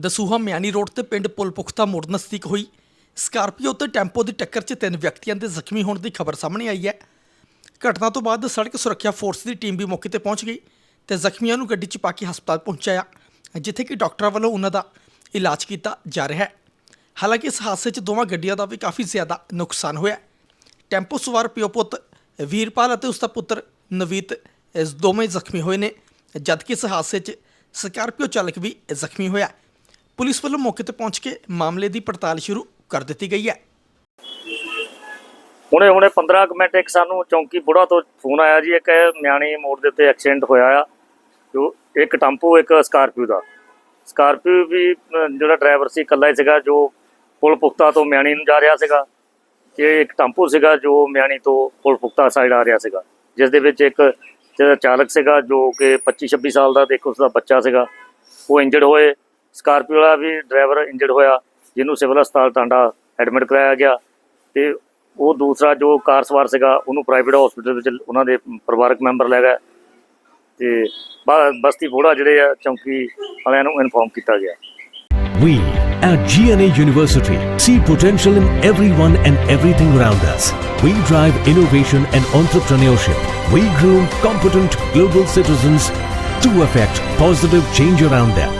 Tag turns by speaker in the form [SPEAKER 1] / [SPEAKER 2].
[SPEAKER 1] ਦਸੂਹਾ ਮਿਆਨੀ road ਤੇ ਪਿੰਡ ਪੁਲ ਪੁਖਤਾ ਮੋੜ ਨਜ਼ਦੀਕ ਹੋਈ। ਸਕਾਰਪੀਓ ਤੇ ਟੈਂਪੋ ਦੀ ਟੱਕਰ 'ਚ ਤਿੰਨ ਵਿਅਕਤੀਆਂ ਦੇ ਜ਼ਖਮੀ ਹੋਣ ਦੀ ਖਬਰ ਸਾਹਮਣੇ ਆਈ ਹੈ। ਘਟਨਾ ਤੋਂ ਬਾਅਦ ਸੜਕ ਸੁਰੱਖਿਆ ਫੋਰਸ ਦੀ ਟੀਮ ਵੀ ਮੌਕੇ ਤੇ ਪਹੁੰਚ ਗਈ ਤੇ ਜ਼ਖਮੀਆਂ ਨੂੰ ਗੱਡੀ 'ਚ ਪਾ ਕੇ ਹਸਪਤਾਲ ਪਹੁੰਚਾਇਆ, ਜਿੱਥੇ ਕਿ ਡਾਕਟਰਾਂ ਵੱਲੋਂ ਉਹਨਾਂ ਦਾ ਇਲਾਜ ਕੀਤਾ ਜਾ ਰਿਹਾ ਹੈ। ਹਾਲਾਂਕਿ ਇਸ ਹਾਦਸੇ 'ਚ ਦੋਵਾਂ ਗੱਡੀਆਂ ਦਾ ਵੀ ਕਾਫੀ ਜ਼ਿਆਦਾ ਨੁਕਸਾਨ ਹੋਇਆ ਟੈਂਪੋ ਸਵਾਰ ਪਿਓ ਪੁੱਤ ਵੀਰਪਾਲ ਅਤੇ ਉਸ ਦਾ ਪੁੱਤਰ ਨਵੀਤ ਇਸ ਦੋਵੇਂ ਜ਼ਖਮੀ ਹੋਏ ਨੇ, ਜਦਕਿ ਇਸ ਹਾਦਸੇ 'ਚ ਸਕਾਰਪੀਓ ਚਾਲਕ ਵੀ ਜ਼ਖਮੀ ਹੋਇਆ। ਪੁਲਿਸ ਵੱਲੋਂ ਮੌਕੇ ਤੇ ਪਹੁੰਚ ਕੇ ਮਾਮਲੇ ਦੀ ਪੜਤਾਲ ਸ਼ੁਰੂ ਕਰ ਦਿੱਤੀ ਗਈ ਹੈ।
[SPEAKER 2] ਹੁਣੇ ਹੁਣੇ 15 ਕੁ ਮਿੰਟ ਇੱਕ ਸਾਨੂੰ ਚੌਂਕੀ ਬੁੜਾ ਤੋਂ ਫੋਨ ਆਇਆ ਜੀ ਇੱਕ ਮਿਆਣੀ ਮੋੜ ਦੇ ਉੱਤੇ ਐਕਸੀਡੈਂਟ ਹੋਇਆ ਆ। ਜੋ ਇੱਕ ਟੈਂਪੂ ਇੱਕ ਸਕਾਰਪੀਓ ਦਾ। ਸਕਾਰਪੀਓ ਵੀ ਅਹ, ਜਿਹੜਾ ਡਰਾਈਵਰ ਸੀ ਇਕੱਲਾ ਹੀ ਸੀਗਾ ਜੋ ਪੁਲ ਪੁਖਤਾ ਤੋਂ ਮਿਆਣੀ ਨੂੰ ਜਾ ਰਿਹਾ ਸੀਗਾ ਤੇ ਇੱਕ ਟੈਂਪੂ ਸੀਗਾ ਜੋ ਮਿਆਣੀ ਤੋਂ ਪੁਲ ਪੁਖਤਾ ਸਾਈਡ ਆ ਰਿਹਾ ਸੀਗਾ। ਜਿਸ ਦੇ ਵਿੱਚ ਇੱਕ ਜਿਹੜਾ ਚਾਲਕ ਸੀਗਾ ਜੋ ਕਿ 25 26 ਸਾਲ ਦਾ ਤੇ ਇੱਕ ਉਸ ਦਾ ਬੱਚਾ ਸੀਗਾ ਉਹ ਇੰਜਰਡ ਹੋਏ। ਸਕਾਰਪੀਓ ਵਾਲਾ ਵੀ ਡਰਾਈਵਰ ਇੰਜਰਡ ਹੋਇਆ ਜਿਹਨੂੰ ਸਿਵਲ ਹਸਪਤਾਲ ਟਾਂਡਾ ਐਡਮਿਟ ਕਰਾਇਆ ਗਿਆ ਤੇ ਉਹ ਦੂਸਰਾ ਜੋ ਕਾਰ ਸਵਾਰ ਸੀਗਾ ਉਹਨੂੰ ਪ੍ਰਾਈਵੇਟ ਹਸਪੀਟਲ ਵਿੱਚ ਉਹਨਾਂ ਦੇ ਪਰਿਵਾਰਕ ਮੈਂਬਰ ਲੈ ਗਏ ਤੇ ਬ- ਬਸਤੀ ਬੋੜਾ ਜਿਹੜੇ ਆ ਚੌਂਕੀ ਵਾਲਿਆਂ ਨੂੰ ਇਨਫੋਰਮ ਕੀਤਾ ਗਿਆ
[SPEAKER 3] We at GNA University see potential in everyone and everything around us. We drive innovation and entrepreneurship. We groom competent global citizens to affect positive change around them.